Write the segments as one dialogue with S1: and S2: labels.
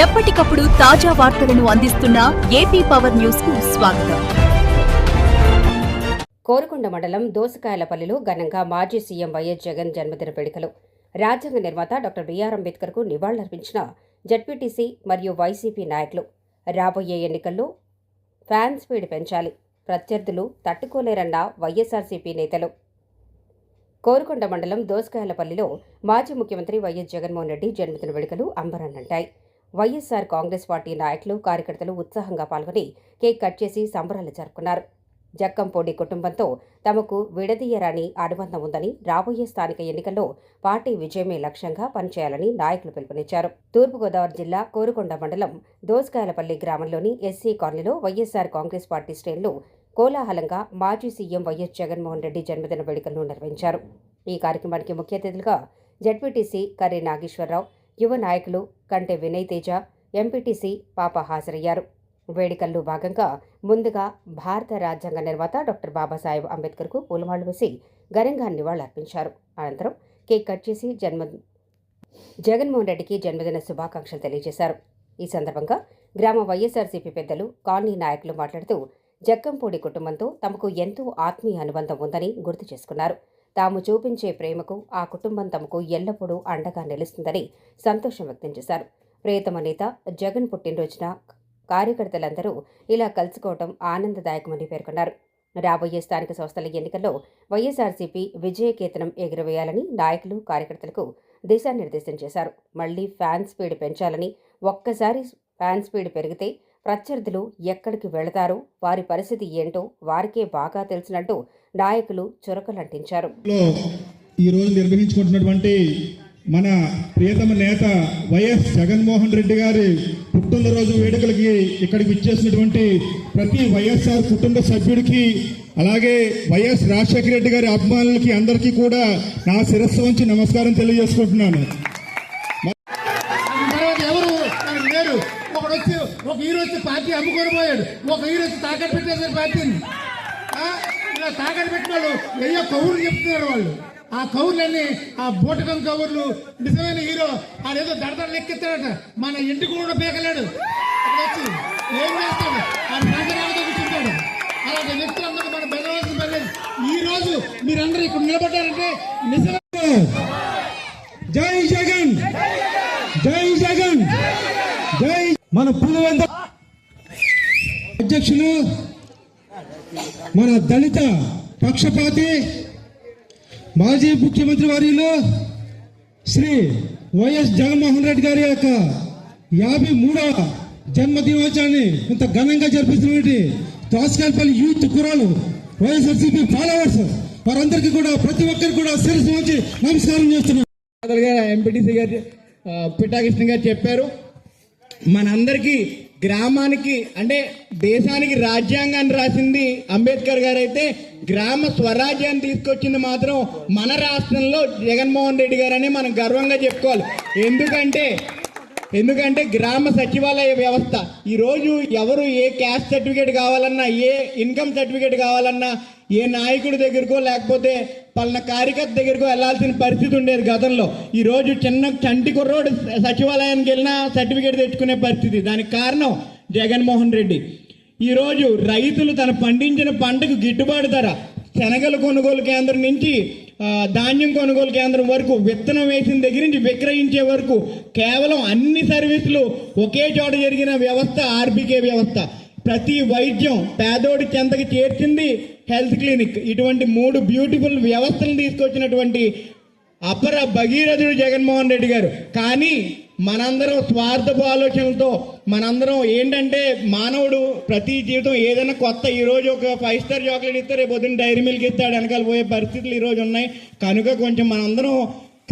S1: ఎప్పటికప్పుడు తాజా వార్తలను అందిస్తున్న ఏపీ పవర్ న్యూస్కు స్వాగతం.
S2: కోరుకొండ మండలం దోసకాయలపల్లిలో ఘనంగా మాజీ సీఎం వైఎస్ జగన్ జన్మదిన వేడుకలు. రాజ్యాంగ నిర్మాత డాక్టర్ బిఆర్ అంబేద్కర్కు నివాళులర్పించిన జడ్పీటీసీ మరియు వైసీపీ నాయకులు. రాబోయే ఎన్నికల్లో ఫ్యాన్ స్పీడ్ పెంచాలి. ప్రత్యర్థులు తట్టుకోలేరన్న వైఎస్ఆర్సీపీ నేతలు. కోరుకొండ మండలం దోసకాయలపల్లిలో మాజీ ముఖ్యమంత్రి వైఎస్ జగన్మోహన్ రెడ్డి జన్మదిన వేడుకలు అంబరాన్నంటాయి. వైఎస్ఆర్ కాంగ్రెస్ పార్టీ నాయకులు కార్యకర్తలు ఉత్సాహంగా పాల్గొని కేక్ కట్ చేసి సంబరాలు జరుపుకున్నారు. జక్కంపూడి కుటుంబంతో తమకు విడదీయరాని అనుబంధం ఉందని రాబోయే స్థానిక ఎన్నికల్లో పార్టీ విజయమే లక్ష్యంగా పనిచేయాలని నాయకులు పిలుపునిచ్చారు. తూర్పుగోదావరి జిల్లా కోరుకొండ మండలం దోసకాయలపల్లి గ్రామంలోని ఎస్సీ కాలనీలో వైఎస్ఆర్ కాంగ్రెస్ పార్టీ శ్రేణులు కోలాహలంగా మాజీ సీఎం వైఎస్ జగన్మోహన్ రెడ్డి జన్మదిన వేడుకలను నిర్వహించారు. ఈ కార్యక్రమానికి ముఖ్య అతిథులుగా జడ్పీటీసీ కర్రీ నాగేశ్వరరావు యువ నాయకులు కంటే వినయ్ తేజ ఎంపీటీసీ పాప హాజరయ్యారు. వేడుకల్లో భాగంగా ముందుగా భారత రాజ్యాంగ నిర్మాత డాక్టర్ బాబాసాహెబ్ అంబేద్కర్కు పూలమాలు వేసి ఘనంగా నివాళులర్పించారు. అనంతరం కేక్ కట్ చేసి జన్మ జగన్మోహన్ రెడ్డికి జన్మదిన శుభాకాంక్షలు తెలియజేశారు. ఈ సందర్భంగా గ్రామ వైఎస్ఆర్సీపీ పెద్దలు కాలనీ నాయకులు మాట్లాడుతూ జక్కంపూడి కుటుంబంతో తమకు ఎంతో ఆత్మీయ అనుబంధం ఉందని గుర్తు చేసుకున్నారు. తాము చూపించే ప్రేమకు ఆ కుటుంబం తమకు ఎల్లప్పుడూ అండగా నిలుస్తుందని సంతోషం వ్యక్తం చేశారు. ప్రియతమ నేత జగన్ పుట్టినరోజున కార్యకర్తలందరూ ఇలా కలుసుకోవడం ఆనందదాయకమని పేర్కొన్నారు. రాబోయే స్థానిక సంస్థల ఎన్నికల్లో వైఎస్ఆర్సీపీ విజయకేతనం ఎగురవేయాలని నాయకులు కార్యకర్తలకు దిశానిర్దేశం చేశారు. మళ్ళీ ఫ్యాన్ స్పీడ్ పెంచాలని ఒక్కసారి ఫ్యాన్ స్పీడ్ పెరిగితే ప్రత్యర్థులు ఎక్కడికి వెళతారో వారి పరిస్థితి ఏంటో వారికే బాగా తెలిసినట్టు నాయకులు చురకలంటించారు.
S3: లో ఈరోజు నిర్వహించుకుంటున్నటువంటి మన ప్రియతమ నేత వైఎస్ జగన్మోహన్ రెడ్డి గారి పుట్టినరోజు వేడుకలకి ఇక్కడికి ఇచ్చేసినటువంటి ప్రతి వైఎస్ఆర్ కుటుంబ సభ్యుడికి అలాగే వైఎస్ రాజశేఖర రెడ్డి గారి అభిమానులకి అందరికీ కూడా నా శిరస్సు వంచి నమస్కారం తెలియజేసుకుంటున్నాను.
S4: వచ్చి ఒక హీరో వచ్చి పార్టీ అమ్ముకొని పోయాడు. ఒక హీరో వచ్చి తాకట్టు పెట్టేశారు పార్టీని. ఆ? ఇలా తాకట్టు పెట్టిన వాళ్ళు ఎయ్యో కౌరులు చెప్తున్నారు వాళ్ళు. ఆ కౌర్లన్నీ ఆ బూటకం కౌర్లు నిజమైన హీరో ఆడేదో దడదడ లెక్కెత్తాడట మన ఇంటికి కూడా పీకలేడు. వచ్చి ఏం చేస్తాడు? ఆయన కూర్చుంటాడు. అలాంటి వ్యక్తులందరూ పని ఈ రోజు మీరందరూ ఇక్కడ నిలబడ్డారంటే నిజంగా
S3: జై జగన్! జై జగన్! జై మన పులివెంద అధ్యక్షులు మన దళిత పక్షపాతి మాజీ ముఖ్యమంత్రి వర్యులు శ్రీ వైఎస్ జగన్మోహన్ రెడ్డి గారి యొక్క యాభై మూడవ జన్మదినోత్సవాన్ని ఇంత ఘనంగా జరిపిస్తున్నటువంటి దోసకాయపల్లి యూత్ కురాలు వైఎస్ఆర్సీపీ ఫాలోవర్స్ వారందరికీ కూడా ప్రతి ఒక్కరికి కూడా శిరస్సు వచ్చి నమస్కారం
S4: చేస్తున్నాం. ఎంపీటీసీ గారు పిఠాకృష్ణ గారు చెప్పారు. మనందరికీ గ్రామానికి అంటే దేశానికి రాజ్యాంగాన్ని రాసింది అంబేద్కర్ గారు అయితే గ్రామ స్వరాజ్యాన్ని తీసుకొచ్చింది మాత్రం మన రాష్ట్రంలో జగన్మోహన్ రెడ్డి గారని మనం గర్వంగా చెప్పుకోవాలి. ఎందుకంటే ఎందుకంటే గ్రామ సచివాలయ వ్యవస్థ ఈరోజు ఎవరు ఏ క్యాస్ట్ సర్టిఫికేట్ కావాలన్నా ఏ ఇన్కమ్ సర్టిఫికేట్ కావాలన్నా ఏ నాయకుడి దగ్గరకో లేకపోతే పలానా కార్యకర్త దగ్గరకో వెళ్ళాల్సిన పరిస్థితి ఉండేది గతంలో. ఈరోజు చిన్న చంటి కుర్రోడు సచివాలయానికి వెళ్ళినా సర్టిఫికేట్ తెచ్చుకునే పరిస్థితి. దానికి కారణం జగన్మోహన్ రెడ్డి. ఈరోజు రైతులు తను పండించిన పంటకు గిట్టుబాటు ధర శనగల కొనుగోలు కేంద్రం నుంచి ధాన్యం కొనుగోలు కేంద్రం వరకు విత్తనం వేసిన దగ్గర నుంచి విక్రయించే వరకు కేవలం అన్ని సర్వీసులు ఒకే చోట జరిగిన వ్యవస్థ ఆర్బీకే వ్యవస్థ. ప్రతి వైద్యం పేదోడి చెంతకి చేర్చింది హెల్త్ క్లినిక్. ఇటువంటి మూడు బ్యూటిఫుల్ వ్యవస్థలను తీసుకొచ్చినటువంటి అపర భగీరథుడు జగన్మోహన్ రెడ్డి గారు. కానీ మనందరం స్వార్థపు ఆలోచనలతో మనందరం ఏంటంటే మానవుడు ప్రతి జీవితం ఏదైనా కొత్త ఈరోజు ఒక ఫైవ్ స్టార్ చాక్లెట్ ఇస్తే రేపు పొద్దున్న డైరీ మిల్క్ ఇస్తాడు వెనకాల పోయే పరిస్థితులు ఈరోజు ఉన్నాయి. కనుక కొంచెం మనందరం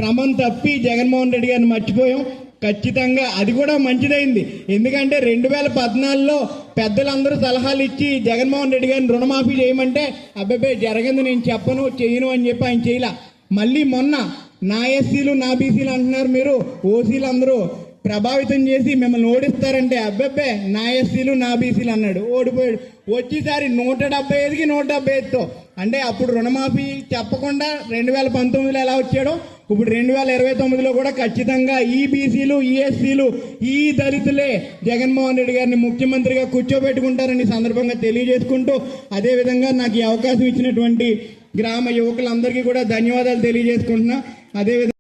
S4: క్రమం తప్పి జగన్మోహన్ రెడ్డి గారిని మర్చిపోయాం. ఖచ్చితంగా అది కూడా మంచిదైంది. ఎందుకంటే రెండు వేల పద్నాలుగులో పెద్దలందరూ సలహాలు ఇచ్చి జగన్మోహన్ రెడ్డి గారిని రుణమాఫీ చేయమంటే అబ్బాయి జరగదు నేను చెప్పను చేయను అని చెప్పి ఆయన చేయలే. మళ్ళీ మొన్న నా ఎస్సీలు నా బీసీలు అంటున్నారు మీరు ఓసీలు అందరూ ప్రభావితం చేసి మిమ్మల్ని ఓడిస్తారంటే అబ్బబ్బే నా ఎస్సీలు నా బీసీలు అన్నాడు. ఓడిపోయాడు. వచ్చేసారి నూట డెబ్బై ఐదుకి నూట డెబ్బై ఐదుతో. అంటే అప్పుడు రుణమాఫీ చెప్పకుండా రెండు వేల పంతొమ్మిదిలో ఎలా వచ్చాడో ఇప్పుడు రెండు వేల ఇరవై తొమ్మిదిలో కూడా ఖచ్చితంగా ఈ బీసీలు ఈ ఎస్సీలు ఈ దళితులే జగన్మోహన్ రెడ్డి గారిని ముఖ్యమంత్రిగా కూర్చోబెట్టుకుంటారని సందర్భంగా తెలియజేసుకుంటూ అదేవిధంగా నాకు ఈ అవకాశం ఇచ్చినటువంటి గ్రామ యువకులందరికీ కూడా ధన్యవాదాలు తెలియజేసుకుంటున్నా. అదేవిధంగా